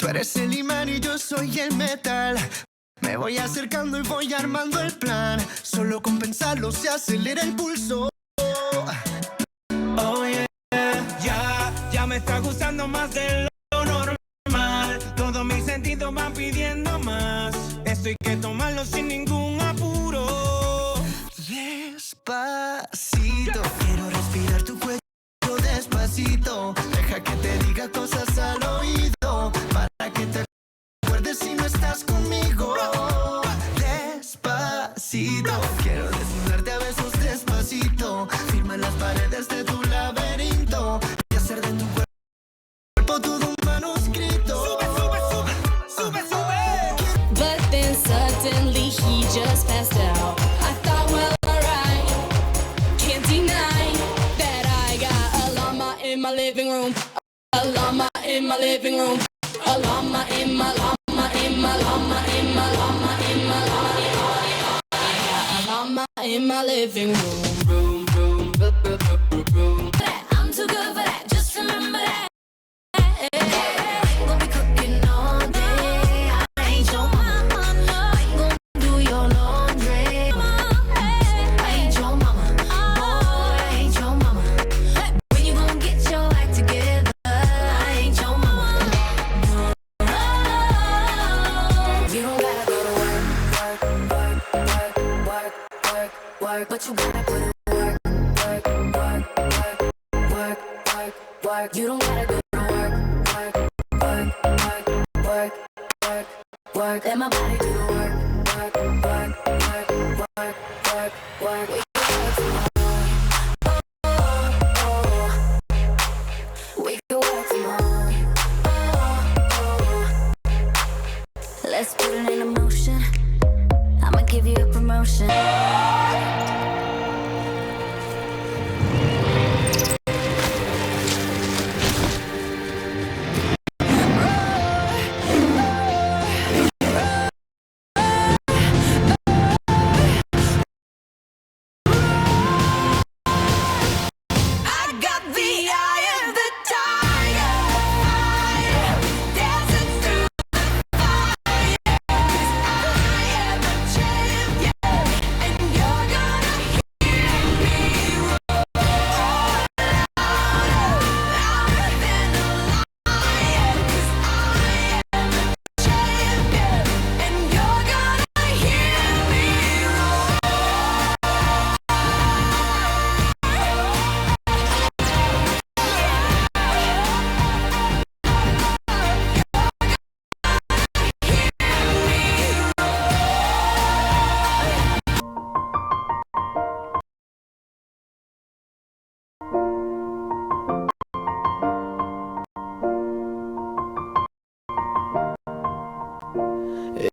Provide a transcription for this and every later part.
Tú eres el imán y yo soy el metal. Me voy acercando y voy armando el plan. Solo con pensarlo se acelera el pulso. Oh yeah, ya, ya me está gustando más de lo normal. Todos mis sentidos van pidiendo más. Esto hay que tomarlo sin ningún apuro. Despacito, quiero respirar tu cuello despacito. Deja que te diga cosas al oído estás conmigo. Despacito, quiero desnudarte a besos despacito. Firma las paredes de tu laberinto y hacer de tu cuerpo todo un manuscrito. Sube, sube, sube, sube, sube. But then suddenly he just passed out. I thought, well, alright. Can't deny that I got a llama in my living room. A llama in my living room. A llama in my llama got a llama in my living room. Room, room, work, but you gotta put in work, work, work, work, work, work, work. You don't gotta go to work, work, work, work, work, work, work. Let my body do the work, work, work, work,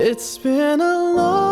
It's been a long